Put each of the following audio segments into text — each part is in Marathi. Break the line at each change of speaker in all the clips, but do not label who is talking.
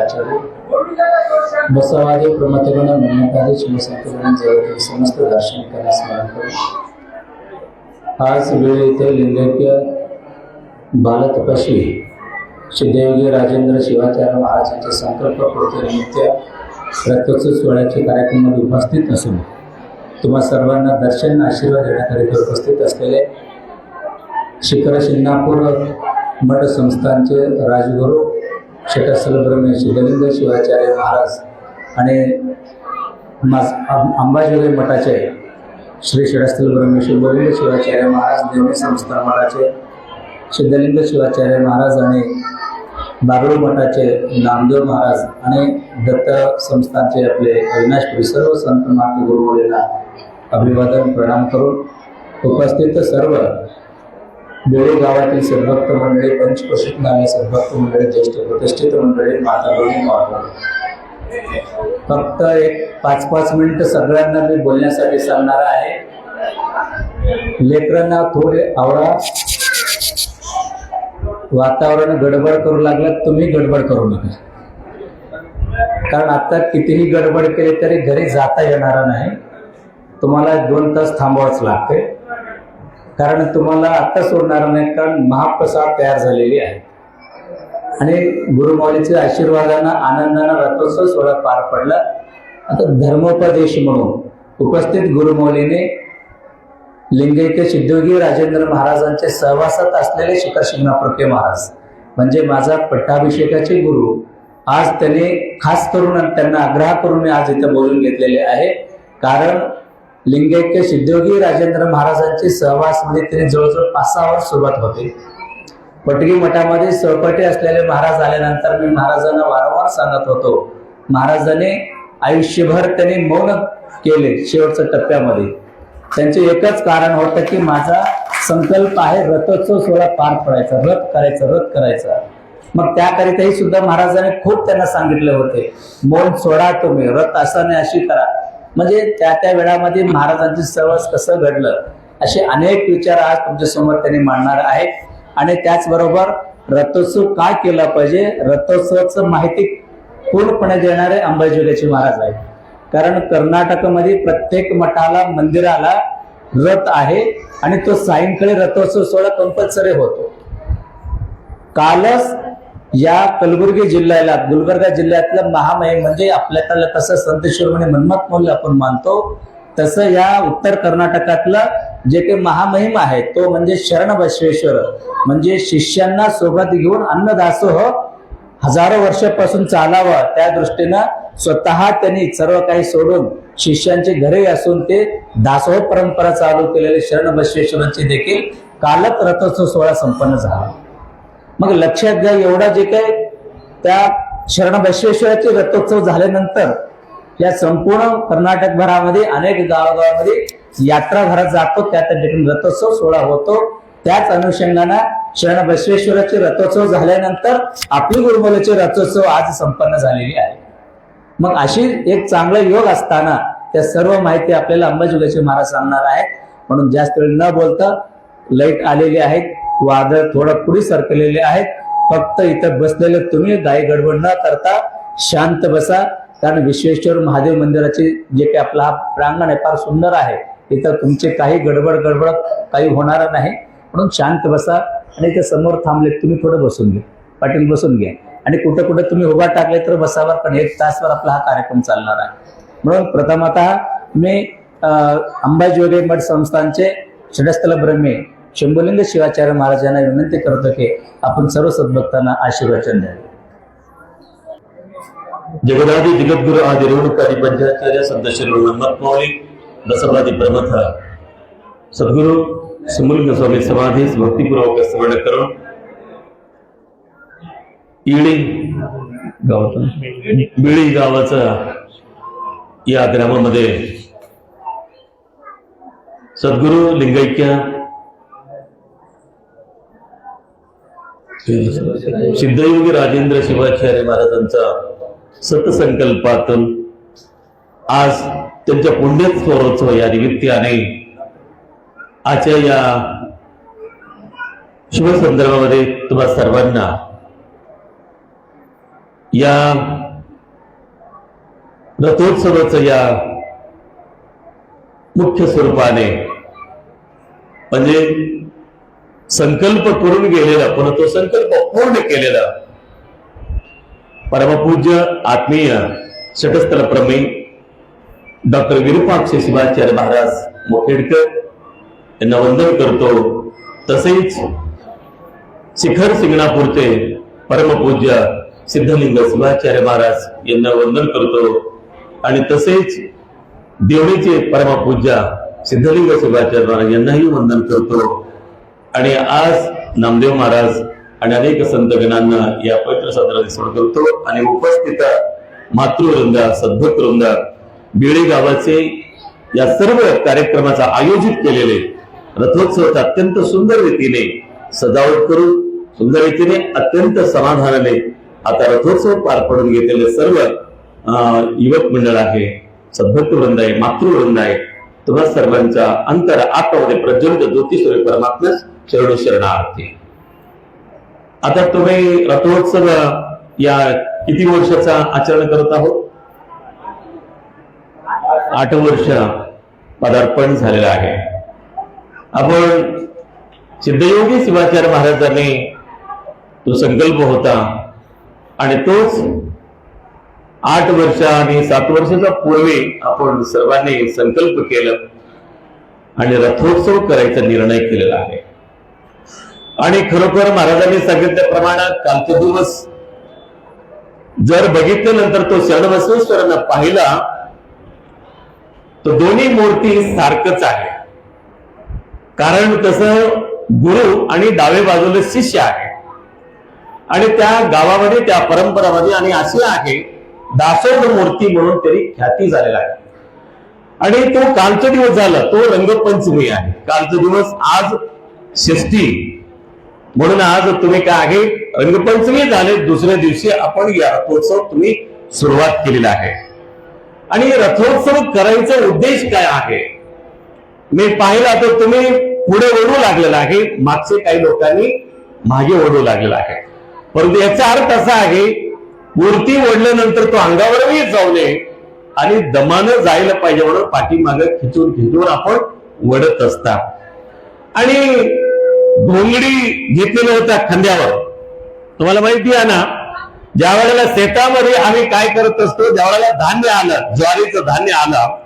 आचार्य बसवादी प्रमथगण मन्नकादी शिवसंतगण समस्त दार्शनिकांना स्मरण करू. आज वेळ येथे लिंगैक्य बालतपशी सिद्धयोगी राजेंद्र शिवाचार्य महाराजांचे संकल्पपूर्तीनिमित्त रक्तोत्सव सोहळ्याचे कार्यक्रमामध्ये उपस्थित असून तुम्हा सर्वांना दर्शन आशीर्वाद देण्याकरिता उपस्थित असलेले शिखर शिंगणापूर मठ संस्थानचे राजगुरू शटस्थल श्री सिद्धलिंग शिवाचार्य महाराज आणि मास आं- अंबाजोगाई मठाचे श्री षडस्थल ब्रह्मे शिवलिंग शिवाचार्य महाराज देवी संस्थान मठाचे सिद्धलिंग शिवाचार्य महाराज आणि बागडू मठाचे नामदेव महाराज आणि दत्त संस्थानचे आपले अविनाशपुरी सर्व संत महात्मा गुरुमुलींना अभिवादन प्रणाम करून उपस्थित सर्व बेळे गावातील सद्भक्त मंडळी पंचकृषित नामे सद्भक्त मंडळी ज्येष्ठ प्रतिष्ठित मंडळी माता बहिणी माता फक्त एक पाच पाच मिनिट सगळ्यांना मी बोलण्यासाठी सांगणार आहे. लेकरांना थोडे आवडा वातावरण गडबड करू लागलं तुम्ही गडबड करू नका. कारण आता कितीही गडबड केली तरी घरी जाता येणार नाही. तुम्हाला दोन तास थांबावंच लागते कारण तुम्हाला आत्ता सोडणार नाही कारण महाप्रसाद तयार झालेली आहे. आणि गुरुमौलीच्या आशीर्वादानं आनंदानं रथोत्सव सोहळा पार पडला. आता धर्मोपदेश म्हणून उपस्थित गुरुमौलीने लिंगैक्य सिद्धयोगी राजेंद्र महाराजांचे सहवासात असलेले शिखर शिंगणापूरके महाराज म्हणजे माझा पट्टाभिषेकाचे गुरु आज त्यांनी खास करून त्यांना आग्रह करून मी आज इथं बोलून घेतलेले आहे. कारण लिंगैक्य सिद्धयोगी राजेंद्र महाराजांचे सहवासमध्ये त्यांनी जवळजवळ पाच सहा वर्ष सुरुवात होते. पटगी मठामध्ये सहपटी असलेले महाराज आल्यानंतर मी महाराजांना वारंवार सांगत होतो. महाराजांनी आयुष्यभर त्यांनी मौन केले शेवटच्या टप्प्यामध्ये. त्यांचे एकच कारण होतं की माझा संकल्प आहे रथोत्सव सोहळा पार पडायचा रथ करायचा रथ करायचा. मग त्याकरिताही सुद्धा महाराजांनी खूप त्यांना सांगितले होते मौन सोडा तुम्ही रथ असं नाही अशी करा. म्हणजे त्या त्या वेळामध्ये महाराजांची सहवास कसं घडलं असे अनेक विचार आज तुमच्यासमोर त्यांनी मांडणार आहेत. आणि त्याचबरोबर रथोत्सव काय केला पाहिजे? रथोत्सवाचं माहिती पूर्णपणे देणारे अंबाजोगाईचे महाराज आहेत. कारण कर्नाटकमध्ये प्रत्येक मठाला मंदिराला रथ आहे आणि तो सायंकाळी रथोत्सव सोहळा कंपल्सरी होतो. कालच या कलबुर्गी जिल्ह्याला गुलबर्गा जिल्ह्यातलं महामहिम म्हणजे आपल्याकडलं कसं संत शिरोमणी मन्मथ मौल्य आपण मानतो तसं या उत्तर कर्नाटकातलं जे काही महामहिम आहे तो म्हणजे शरण बसवेश्वर. म्हणजे शिष्यांना सोबत घेऊन अन्नदासोह हजारो वर्षापासून चालावं त्या दृष्टीनं स्वतः त्यांनी सर्व काही सोडून शिष्यांचे घरे असून ते दासोह परंपरा चालू केलेले शरण बसवेश्वरांचे देखील कालच रथोत्सव सोहळा संपन्न झाला. मग लक्षात घ्या एवढा जे काही त्या शरण बसवेश्वराचे रथोत्सव झाल्यानंतर या संपूर्ण कर्नाटक भरामध्ये अनेक गावागावामध्ये यात्रा भरत जातो. त्या त्या ठिकाणी रथोत्सव सोहळा होतो. त्याच अनुषंगानं शरण बसवेश्वराचे रथोत्सव झाल्यानंतर आपली गुरुमूल्याचे रथोत्सव आज संपन्न झालेली आहे. मग अशी एक चांगला योग असताना त्या सर्व माहिती आपल्याला अंबाजोगाईचे महाराज सांगणार आहेत. म्हणून जास्त वेळ न बोलता लाइट आलेली आहेत वादळ थोडं पुढे सरकलेले आहेत. फक्त इथं बसलेले तुम्ही गाई गडबड न करता शांत बसा. कारण विश्वेश्वर महादेव मंदिराचे जे काही आपला हा प्रांगण आहे फार सुंदर आहे. इथं तुमचे काही गडबड गडबड काही होणार नाही. म्हणून शांत बसा आणि इथे समोर थांबले तुम्ही थोडं बसून घ्या. पाटील बसून घ्या. आणि कुठं कुठं तुम्ही उभा टाकले तर बसावर पण एक तासवर आपला हा कार्यक्रम चालणार आहे. म्हणून प्रथमतः मी अंबाजी अंबाजोगाई मठ संस्थानचे षडस्थल ब्रह्मे शंभुलिंग शिवाचार्य महाराजांना विनंती करतो की आपण सर्व सद्भक्तांना आशीर्वचन द्यावे
जगदादी जगद्गुरु आदि रेणुकादी पंचाचार्य संत श्री मन्मथ मौली दसपदी प्रमथ सद्गुरु सुमुलिंग स्वामी समाधीस भक्तिपूर्वक स्मरण करून इळी गावाचं बिळी गावाचं या ग्रामामध्ये सद्गुरु लिंगैक्य सिद्धयोगी राजेंद्र शिवाचार्य महाराजांचा सतसंकल्पातून आज त्यांच्या पुण्य स्वरोत्सव या निमित्ताने आजच्या या शुभ संदर्भामध्ये तुम्हा सर्वांना या रथोत्सवाचं या मुख्य स्वरूपाने म्हणजे संकल्प करून गेलेला पण तो संकल्प पूर्ण केलेला. परमपूज्य आत्मीय षटस्थल प्रमेय डॉक्टर विरुपाक्ष शिवाचार्य महाराज मोखेडकर यांना वंदन करतो. तसेच शिखर सिंगणापूरचे परमपूज्य सिद्धलिंग शिवाचार्य महाराज यांना वंदन करतो. आणि तसेच देवळीचे परमपूज्य सिद्धलिंग शिवाचार्य महाराज यांनाही वंदन करतो. आणि आज नामदेव महाराज आणि अनेक संतगणांना या पवित्र सत्राचे स्मरण करतो आणि उपस्थित मातृवृंदा सद्भक्तवृंदा बिळे गावाचे या सर्व कार्यक्रमाचा आयोजित केलेले रथोत्सवाचा अत्यंत सुंदर रीतीने सजावट करून सुंदर रीतीने अत्यंत समाधानाने आता रथोत्सव पार पडून घेतलेले सर्व युवक मंडळ आहे सद्भक्तवृंद आहे मातृवृंद आहे. तुम्हा सर्वांच्या अंतर आत्मामध्ये प्रज्वलित ज्योतिश्वरी परमात्म्यास शरणो शरणार्थी. आता तुम्ही रथोत्सव या किती वर्षाचा आचरण करत आहोत? आठ वर्ष पदार्पण झालेलं आहे. आपण सिद्धयोगी शिवाचार्य महाराजांनी तो संकल्प होता आणि तोच आठ वर्ष आणि सात वर्षाच्या पूर्वी आपण सर्वांनी संकल्प केलं आणि रथोत्सव करायचा निर्णय केलेला आहे. आणि खरोखर महाराजांनी सांगितल्याप्रमाणे कालचा दिवस जर बघितल्यानंतर तो शरणबसवेश्वरांना पाहिला तर दोन्ही मूर्ती सारखंच आहे. कारण तसं गुरु आणि डावे बाजूला शिष्य आहे. आणि त्या गावामध्ये त्या परंपरामध्ये आणि अशी आहे दासोद मूर्ती म्हणून तरी ख्याती झालेला आहे. आणि तो कालचा दिवस झाला तो रंगपंचमी आहे. कालचा दिवस आज षष्टी म्हणून आज तुम्ही काय आहे? रंगपंचमी झाले दुसऱ्या दिवशी आपण या रथोत्सव तुम्ही सुरुवात केलेला आहे. आणि रथोत्सव करायचा उद्देश काय आहे? मी पाहिला तर तुम्ही पुढे ओढू लागलेला आहे मागचे काही लोकांनी मागे ओढू लागलेला आहे. परंतु याचा अर्थ असा आहे मूर्ती ओढल्यानंतर तो अंगावरही जाऊ नये आणि दमानं जायला पाहिजे म्हणून पाठीमागे खिचून खिचून आपण वडत असता. आणि घोंगडी घेतलेल्या होत्या खांद्यावर. तुम्हाला माहिती आहे ना ज्या वेळेला शेतामध्ये आम्ही काय करत असतो ज्या वेळेला धान्य आलं ज्वारीचं धान्य आलं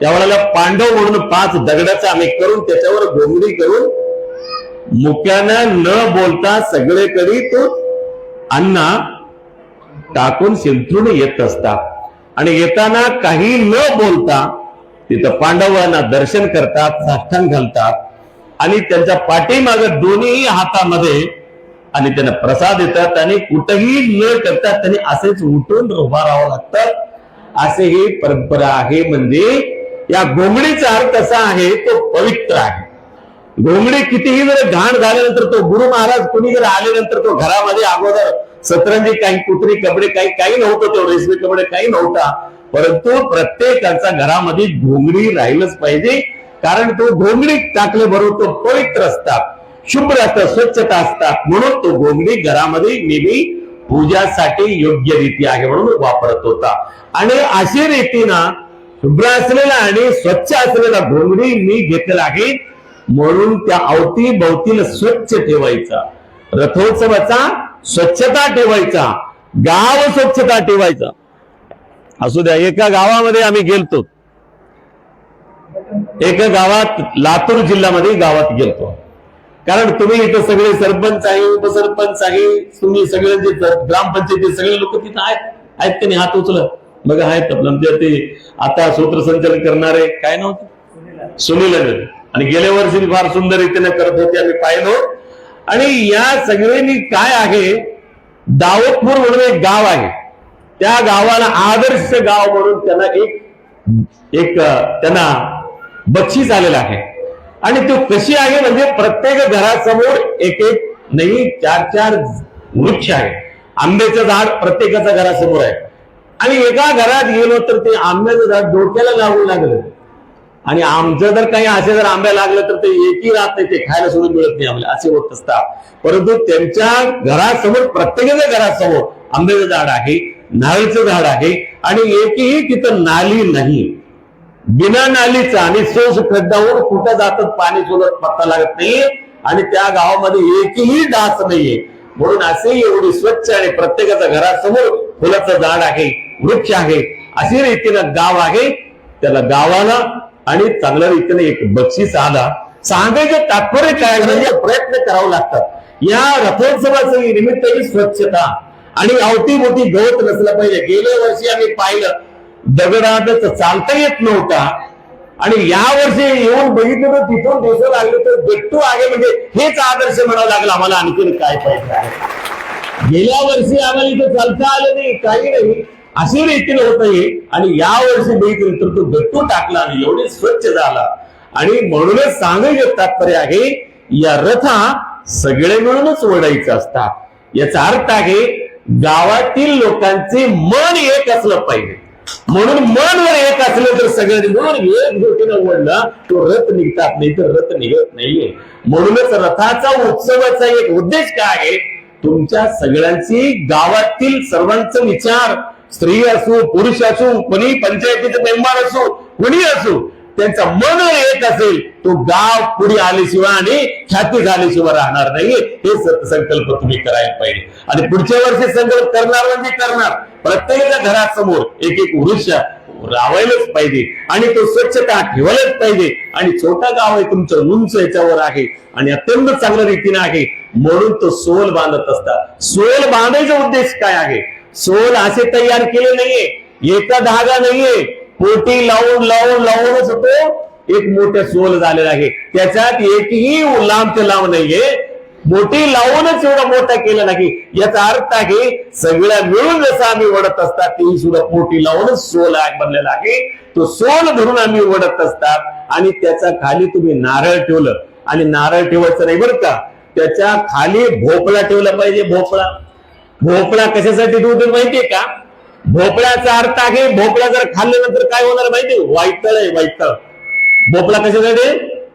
त्यावेळेला पांडव म्हणून पाच दगडाचा आम्ही करून त्याच्यावर घोंगडी करून मुक्यानं न बोलता सगळेकडे तो अण्णा टाकून शिंतरून येत असता. आणि येताना काही न बोलता तिथं पांडवांना दर्शन करतात साष्टांग घालतात. आणि त्यांच्या पाठीमाग दोन्ही हातामध्ये आणि त्यांना प्रसाद देतात आणि कुठेही न करतात त्यांनी असेच उठून उभा राहावं लागतात असे ही परंपरा आहे. म्हणजे या घोंगडीचा अर्थ असा आहे तो पवित्र आहे. घोंगडी कितीही जर घाण झाल्यानंतर तो गुरु महाराज कोणी जर आल्यानंतर तो घरामध्ये अगोदर सतरंजी काही कुत्री कपडे काही काही नव्हतं तो रेशमी कपडे काही नव्हता. परंतु प्रत्येकाचा घरामध्ये घोंगडी राहिलंच पाहिजे. कारण तो घोंगडी टाकल्याबरोबर तो पवित्र असतात. शुभ्र असतात स्वच्छता असतात. म्हणून तो घोंगडी घरामध्ये नेहमी पूजासाठी योग्य रीती आहे म्हणून वापरत होता. आणि अशी रीतीनं शुभ्र असलेला आणि स्वच्छ असलेला घोंगडी मी घेतलेला आहे. म्हणून त्या अवती भोवतीला स्वच्छ ठेवायचा. रथोत्सवाचा स्वच्छता ठेवायचा. गाव स्वच्छता ठेवायचा. असू द्या एका गावामध्ये आम्ही गेलतो. एका गावात लातूर जिल्ह्यामध्ये गावात गेलतो. कारण तुम्ही इथं सगळे सरपंच आहे उपसरपंच आहे तुम्ही सगळे जे ग्रामपंचायती सगळे लोक तिथं आहेत आहेत त्यांनी हात उचल बघा आहेत आपलं ते आता सूत्रसंचालन करणारे काय नव्हतं सुनील अनिल. आणि गेल्या वर्षी फार सुंदर रीतीने करत होते आम्ही पाहिलो. आणि या सगळ्यांनी काय आहे दावतपूर म्हणून एक गाव आहे. त्या गावाला आदर्श गाव म्हणून त्यांना एक एक त्यांना बक्षीस आलेलं आहे. आणि तो कशी आहे? म्हणजे प्रत्येक घरासमोर एक एक नाही चार चार वृक्ष आहे. आंब्याचं झाड प्रत्येकाच्या घरासमोर आहे. आणि एका घरात गेलो तर ते आंब्याचं झाड डोक्याला लागू लागलं. आणि आमचं जर काही असे जर आंब्या लागलं तर ते एकही राहत नाही ते खायला सोडून मिळत नाही आम्हाला असे होत असतात. परंतु त्यांच्या घरासमोर प्रत्येकाच्या घरासमोर आंब्याचं झाड आहे नारळीचं झाड आहे. आणि एकही तिथं नाली नाही. बिना नालीचा आणि सोस खड्डावर कुठं जातात पाणी सोडत पत्ता लागत नाही आणि त्या गावामध्ये एकही डास नाहीये. म्हणून असे एवढी स्वच्छ आणि प्रत्येकाच्या घरासमोर फुलाचं झाड आहे वृक्ष आहे अशी रीतीनं गाव आहे. त्याला गावाला आणि चांगल्या रीतीने एक बक्षीस आला. सांगायचं तात्पर्य काय म्हणजे प्रयत्न करावे लागतात. या रथोत्सवाचं निमित्त ही स्वच्छता. आणि अवतीभोवती गवत नसलं पाहिजे. गेल्या वर्षी आम्ही पाहिलं दगडातच चालता येत नव्हता. आणि या वर्षी येऊन बघितलं तर तिथून दिसू लागलं तर गट्टू आहे. म्हणजे हेच आदर्श म्हणावं लागलं. आम्हाला आणखीन काय पाहिजे आहे? गेल्या वर्षी आम्हाला इथं चालता आलं नाही. काही नाही. अशी रीतीने होत आहे आणि या वर्षी बघितलं तर तो गट्टू टाकला आणि एवढे स्वच्छ झाला. आणि म्हणूनच सांगायचं तात्पर्य आहे या रथा सगळे मिळूनच ओढायचं असतात. याचा अर्थ आहे गावातील लोकांचे मन एक असलं पाहिजे. म्हणून मन वर एक असलं तर सगळ्यांनी म्हणून एक गोष्टीनं ओढला तो रथ निघतात नाही तर रथ निघत नाहीये. म्हणूनच रथाचा उत्सवाचा एक उद्देश काय आहे? तुमच्या सगळ्यांची गावातील सर्वांचा विचार. स्त्री असो पुरुष असो कोणी पंचायतीचे मेंबर असो कोणी असो त्यांचा मन एक असेल तो गाव पुढे आल्याशिवाय आणि ख्याती झाल्याशिवाय राहणार नाही. हे संकल्प तुम्ही करायला पाहिजे. आणि पुढच्या वर्षी संकल्प करणार म्हणजे करणार. प्रत्येकाच्या घरासमोर एक एक वृक्ष रावायलाच पाहिजे. आणि तो स्वच्छता ठेवायलाच पाहिजे. आणि छोटा गाव आहे तुमचं उंच याच्यावर आहे. आणि अत्यंत चांगल्या रीतीने आहे. म्हणून तो सोल बांधत असतात. सोल बांधायचा उद्देश काय आहे? सोल असे तयार केले नाहीये. एका धागा नाहीये. पोटी लावून लावून लावूनच तो एक मोठे सोल झालेला आहे. त्याच्यात एकही लांब ते लांब नाहीये. मोठी लावूनच एवढा मोठा केला नाही. याचा अर्थ आहे सगळ्या मिळून जसं आम्ही वडत असतात तेही सुद्धा पोटी लावूनच सोल बनलेला आहे. तो सोल धरून आम्ही वडत असतात आणि त्याच्याखाली तुम्ही नारळ ठेवलं. आणि नारळ ठेवायचं नाही बरं का? त्याच्याखाली भोपळा ठेवला पाहिजे भोपळा. भोपळा कशासाठी ठेवतो माहितीये का? भोपळ्याचा अर्थ आहे भोपळा जर खाल्ल्यानंतर काय होणार माहिती वायतळ आहे वाईतळ भोपळा कशासाठी?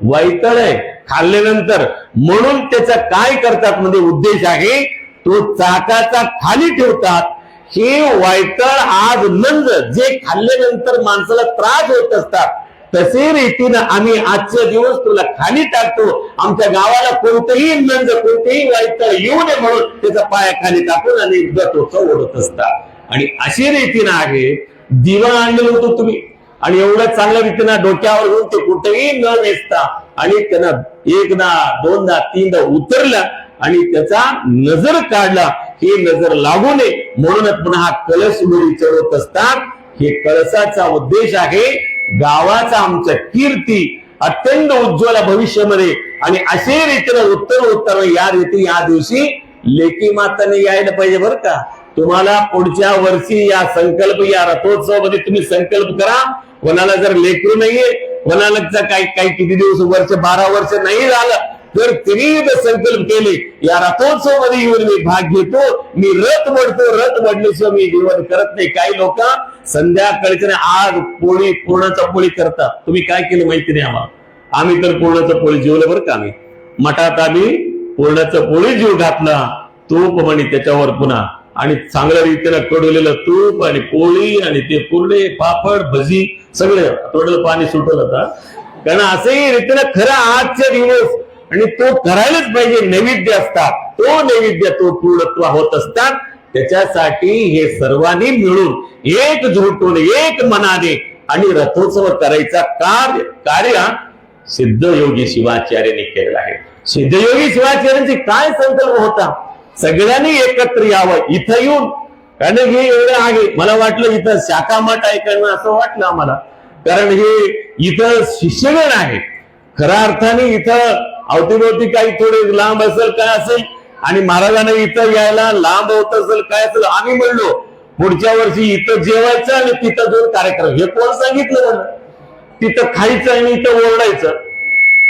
वायतळ आहे. खाल्ल्यानंतर म्हणून त्याचा काय करतात? म्हणजे उद्देश आहे तो चाकाचा खाली ठेवतात. हे वायतळ आज नंद जे खाल्ल्यानंतर माणसाला त्रास होत असतात तसे रीतीनं आम्ही आजच्या दिवस तुला खाली टाकतो. आमच्या गावाला कोणतंही नंद कोणतेही वाईतळ येऊ नये म्हणून त्याचा पाया खाली टाकून आणि गटोत्सव ओढत असतात. आणि अशी रीतीनं आहे दिवा आणलेलं होतं तुम्ही. आणि एवढं चांगल्या रीतीनं डोक्यावर घेऊन ते कुठेही न वेचता आणि त्यांना एकदा दोनदा तीनदा उतरला आणि त्याचा नजर काढला. ही नजर लागू नये. म्हणूनच पुन्हा हा कलश उडी चढवत असतात. हे कळसाचा उद्देश आहे गावाचा आमच्या कीर्ती अत्यंत उज्ज्वल भविष्यामध्ये. आणि असे रीतीनं उत्तर उत्तर या रीती या दिवशी लेकी माताने यायला पाहिजे बरं का. तुम्हाला पुढच्या वर्षी या संकल्प या रथोत्सवामध्ये तुम्ही संकल्प करा. कोणाला जर लेकरू नाहीये कोणाला काही काही किती दिवस वर्ष बारा वर्ष नाही झालं तर तिने जर संकल्प केले या रथोत्सवामध्ये येऊन मी भाग घेतो मी रथ वडतो रथ वडल्याशिवाय मी जीवन करत नाही. काही लोक संध्याकाळच्या आज पोळी पूर्णाचा पोळी करतात. तुम्ही काय केलं माहिती नाही आम्हाला? आम्ही तर पूर्णाचा पोळी जेवलं बरं का आम्ही. मठात आम्ही पूर्णाचा पोळी जीव घातला. तूप म्हणे त्याच्यावर पुन्हा. आणि चांगल्या रीतीनं कडवलेलं तूप आणि पोळी आणि ते कुर्डे पापड भजी सगळे थोडं पाणी सुटलं होता. कारण असंही रीतीनं खरं आजचे दिवस आणि तो करायलाच पाहिजे नैवेद्य असतात. तो नैवेद्य तो पूर्णत्व होत असतात. त्याच्यासाठी हे सर्वांनी मिळून एक झुटून एक मनाने आणि रथोत्सव करायचा कार्य कार्य सिद्धयोगी शिवाचार्यांनी केलेला आहे. सिद्धयोगी शिवाचार्यांची काय संकल्प होता? सगळ्यांनी एकत्र यावं. इथं येऊन. कारण हे एवढं आहे. मला वाटलं इथं शाखा मठ आहे कारण असं वाटलं आम्हाला. कारण हे इथं शिष्यगण आहे. खऱ्या अर्थाने इथं अवतीभोवती काही थोडे लांब असेल काय असेल. आणि महाराजांना इथं यायला लांब होत असेल काय असेल आम्ही म्हणलो पुढच्या वर्षी इथं जेवायचं आणि तिथं दोन कार्यक्रम. हे कोण सांगितलं मला तिथं खायचं आणि इथं ओरडायचं.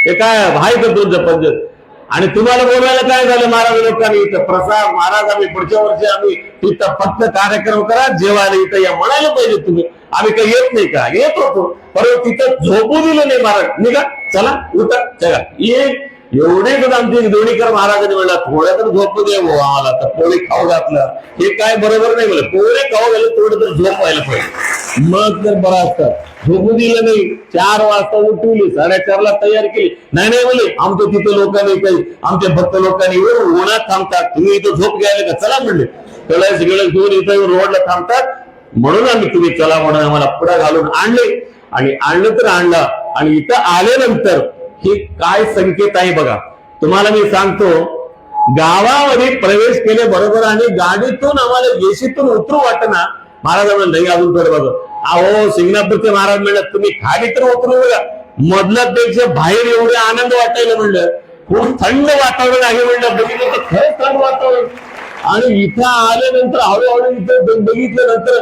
हे काय आहे का तुमचं पद्धत आणि तुम्हाला बोलायला काय झालं? महाराज लोकांनी इथं प्रसाद महाराज आम्ही पुढच्या वर्षी आम्ही इथं फक्त कार्यक्रम करा जेवायला इथं या म्हणायला पाहिजे तुम्ही. आम्ही काही येत नाही का? येत होतो. परंतु तिथं झोपू दिलं नाही महाराज. निघा चला उतर चला. ये. एवढे सुद्धा आमचे दोणीकर महाराजांनी म्हणला थोड्या तर झोप दे आम्हाला तर पोळी खाऊ घातलं हे काय बरोबर नाही म्हणलं. पोळे खाऊ घाललं थोडं तर झोप व्हायला पाहिजे. मग तर बरं असतं झोपू दिलं नाही. चार वाजता उठवली साडेचारला तयार केली. नाही नाही म्हणले आमच्या तिथं लोकांनी काही आमच्या भक्त लोकांनी एवढं उन्हात थांबतात. तुम्ही इथं झोप घ्यायला का? चला म्हणले. कळस गेलं घेऊन इथं रोडला थांबतात. म्हणून आम्ही तुम्ही चला म्हणून आम्हाला पुढे घालून आणले. आणि आणलं तर आणलं. आणि इथं आल्यानंतर हे काय संकेत आहे बघा. तुम्हाला मी सांगतो गावामध्ये प्रवेश केले बरोबर आणि गाडीतून आम्हाला येशीतून उतरू वाटना महाराज म्हणलं नाही अजून थोडं बघ. अहो सिंगणापूरचे महाराज म्हणलं तुम्ही खाली तर उतरू बघा मधल्या पेक्षा बाहेर एवढे आनंद वाटायला म्हणलं. खूप थंड वातावरण आहे म्हणलं. बघितलं तर खरंच थंड वातावरण. आणि इथं आल्यानंतर हळूहळू इथं बघितल्यानंतर नंतर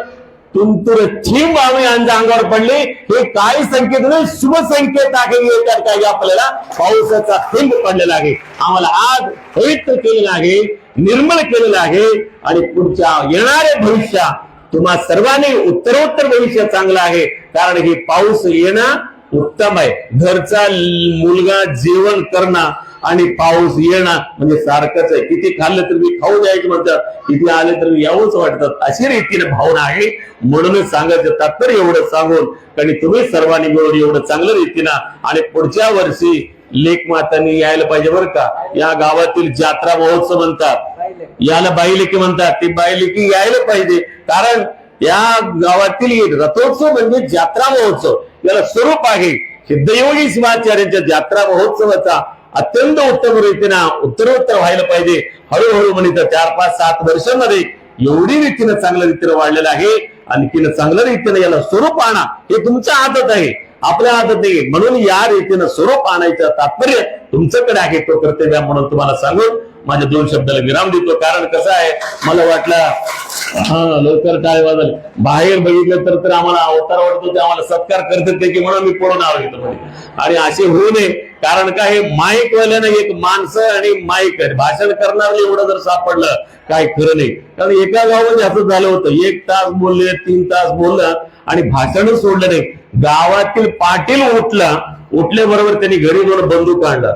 तुमतुर थीम आम्ही यांच्या अंगावर पडले. हे काय संकेत नाही शुभ संकेत आहे येतात आपल्याला पावसाचा थेंब पडलेला आहे. आम्हाला आज पवित्र केलेला आहे निर्मळ केलेलं आहे आणि पुढच्या येणाऱ्या भविष्या तुम्हा सर्वांनी उत्तरोत्तर भविष्य चांगलं आहे. कारण हे पाऊस येणं उत्तम आहे. घरचा मुलगा जेवण करणं आणि पाऊस येणं म्हणजे सारखंच आहे. किती खाल्लं तर मी खाऊ द्यायचं म्हणतात. किती आले तर मी यावंच वाटतात अशी रीतीने भावना आहे. म्हणूनच सांगायचं तात्पर्य एवढं सांगून कारण तुम्ही सर्वांनी मिळून एवढं चांगलं रीतीनं आणि पुढच्या वर्षी लेख मातांनी यायला पाहिजे बरं का. या गावातील जात्रा महोत्सव म्हणतात. याला बाईलेकी म्हणतात. ती बाईलेकी यायला पाहिजे. कारण या गावातील रथोत्सव म्हणजे जात्रा महोत्सव. याला स्वरूप आहे. सिद्धयोगी शिवाचार्यांच्या जात्रा महोत्सवाचा अत्यंत उत्तम रीतीनं उत्तरोत्तर व्हायला पाहिजे. हळूहळू म्हणित चार पाच सात वर्षांमध्ये एवढी रीतीनं चांगल्या रीतीनं वाढलेलं आहे. आणखीन चांगल्या रीतीनं याला स्वरूप आणा हे तुमच्या हातात आहे. आपल्या हातात नाही. म्हणून या रीतीनं स्वरूप आणायचं तात्पर्य तुमच्याकडे आहे. तो कर्तव्य म्हणून तुम्हाला सांगून माझ्या दोन शब्दाला विराम देतो. कारण कसं आहे मला वाटलं हा लवकर काय वाजल. बाहेर बघितलं तर तर आम्हाला अवतार वाटतो ते आम्हाला सत्कार करतात ते की म्हणून मी पळून नाव घेतो आणि असे होऊ नये कारण काय हे माईक वाल्यानं एक माणसं आणि माईक भाषण करणार एवढं जर सापडलं काय खरं नाही. कारण एका गावामध्ये असं झालं होतं. एक तास बोलले तीन तास बोललं आणि भाषणच सोडलं नाही. गावातील पाटील उठला उठल्याबरोबर त्यांनी घरी जाऊन बंदूक आणला.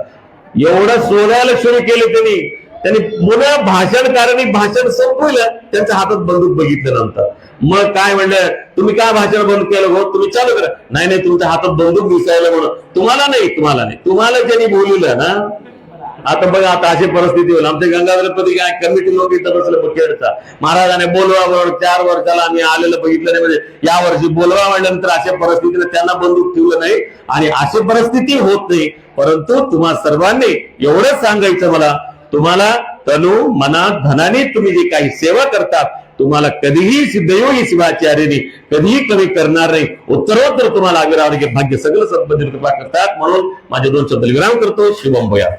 एवढं शोधायला सुरू केले त्यांनी. त्यांनी पुन्हा भाषणकारांनी भाषण संपवलं. त्यांच्या हातात बंदूक बघितलं नंतर. मग काय म्हणलं? तुम्ही काय भाषण बंद केलं हो तुम्ही चालू करा. नाही नाही तुमच्या हातात बंदूक दिसायला म्हणून. तुम्हाला नाही तुम्हाला नाही. तुम्हाला ज्यांनी बोलवलं ना आता बघा आता अशी परिस्थिती होईल. आमचे गंगाधरपती काय कमिटी लोक इथं बसले खेळचा महाराजाने बोलवा चार वर्षाला आम्ही आलेलं बघितलं नाही. म्हणजे या वर्षी बोलवा म्हणल्यानंतर अशा परिस्थितीला त्यांना बंदूक ठेवलं नाही. आणि अशी परिस्थिती होत नाही. परंतु तुम्हा सर्वांनी एवढंच सांगायचं मला. तुम्हाला तनु मना धनाने तुम्ही जे काही सेवा करतात तुम्हाला कधीही सिद्धयोगी शिवाचार्यने कधीही कमी करणार नाही. उत्तरोत्तर तुम्हाला आविरावर भाग्य सगळं संबंधित कृपा करतात. म्हणून माझे दोन शब्द विराम करतो. शिवम भया.